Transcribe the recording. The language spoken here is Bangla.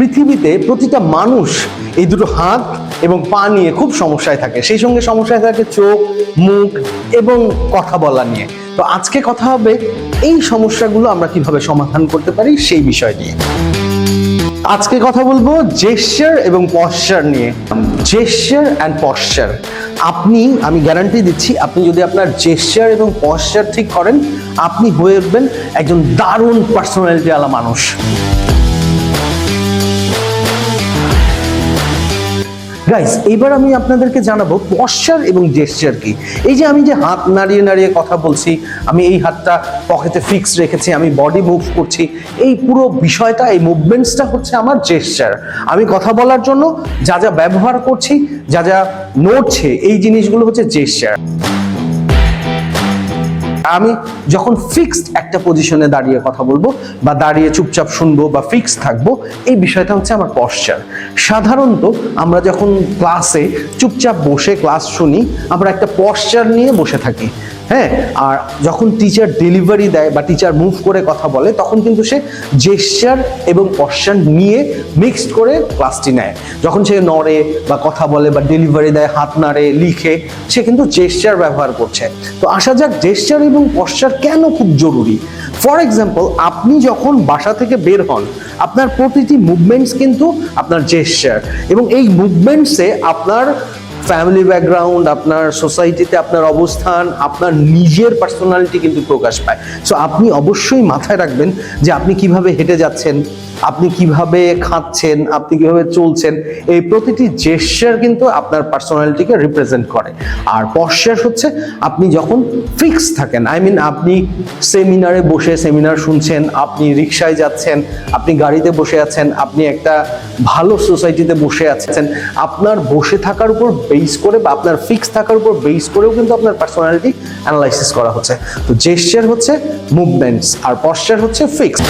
পৃথিবীতে প্রতিটা মানুষ এই দুটো হাত এবং পা নিয়ে খুব সমস্যায় থাকে। সেই সঙ্গে সমস্যায় থাকে চোখ, মুখ এবং কথা বলা নিয়ে। তো আজকে কথা হবে, এই সমস্যাগুলো আমরা কীভাবে সমাধান করতে পারি সেই বিষয় নিয়ে। আজকে কথা বলব জেস্চার এবং পশ্চার নিয়ে। জেস্চার অ্যান্ড পশ্চার আপনি, আমি গ্যারান্টি দিচ্ছি, আপনি যদি আপনার জেস্চার এবং পশ্চার ঠিক করেন, আপনি হয়ে উঠবেন একজন দারুণ পার্সোনালিটি আলা মানুষ। গাইস এবার আমি আপনাদেরকে জানাব পশ্চার এবং জেস্টার কি। এই যে আমি যে হাত নাড়িয়ে নাড়িয়ে কথা বলছি, আমি এই হাতটা পকেটে ফিক্স রেখেছি, আমি বডি মুভ করছি, এই পুরো বিষয়টা, এই মুভমেন্টসটা হচ্ছে আমার জেস্টার আমি কথা বলার জন্য যা যা ব্যবহার করছি, যা যা নড়ছে, এই জিনিসগুলো হচ্ছে জেস্চার আমি যখন ফিক্সড একটা পজিশনে দাঁড়িয়ে কথা বলব বা দাঁড়িয়ে চুপচাপ শুনব বা ফিক্স থাকব, এই বিষয়টা হচ্ছে আমার পশ্চার সাধারণত আমরা যখন ক্লাসে চুপচাপ বসে ক্লাস শুনি, আমরা একটা পশ্চার নিয়ে বসে থাকি। হ্যাঁ আর যখন টিচার ডেলিভারি দেয় বা টিচার মুভ করে কথা বলে, তখন কিন্তু সে জেস্চার এবং পশ্চার নিয়ে মিক্সড করে ক্লাসটি নেয়। যখন সে নড়ে বা কথা বলে বা ডেলিভারি দেয়, হাত নাড়ে, লিখে, সে কিন্তু জেস্চার ব্যবহার করছে। তো আসা যাক জেস্চার এবং পশ্চার কেন খুব জরুরি? ফর এক্সাম্পল আপনি যখন বাসা থেকে বের হন, আপনার প্রতিটি মুভমেন্টস কিন্তু আপনার জেস্চার এবং এই মুভমেন্টসে আপনার ফ্যামিলি ব্যাকগ্রাউন্ড, আপনার সোসাইটিতে আপনার অবস্থান, আপনার নিজের পার্সোনালিটি কিন্তু প্রকাশ পায়। সো আপনি অবশ্যই মাথায় রাখবেন যে আপনি কীভাবে হেঁটে যাচ্ছেন, আপনি কীভাবে খাচ্ছেন, আপনি কীভাবে চলছেন, এই প্রতিটি জেস্চার কিন্তু আপনার পার্সোনালিটিকে রিপ্রেজেন্ট করে। আর পশ্চার হচ্ছে আপনি যখন ফিক্স থাকেন আই মিন আপনি সেমিনারে বসে সেমিনার শুনছেন, আপনি রিক্সায় যাচ্ছেন, আপনি গাড়িতে বসে আছেন, আপনি একটা ভালো সোসাইটিতে বসে আছেন, আপনার বসে থাকার উপর বেস করে বা আপনার ফিক্স থাকার উপর বেস করেও কিন্তু আপনার পার্সোনালিটি অ্যানালাইসিস করা হচ্ছে। তো জেস্টার হচ্ছে মুভমেন্টস আর পশ্চার হচ্ছে ফিক্স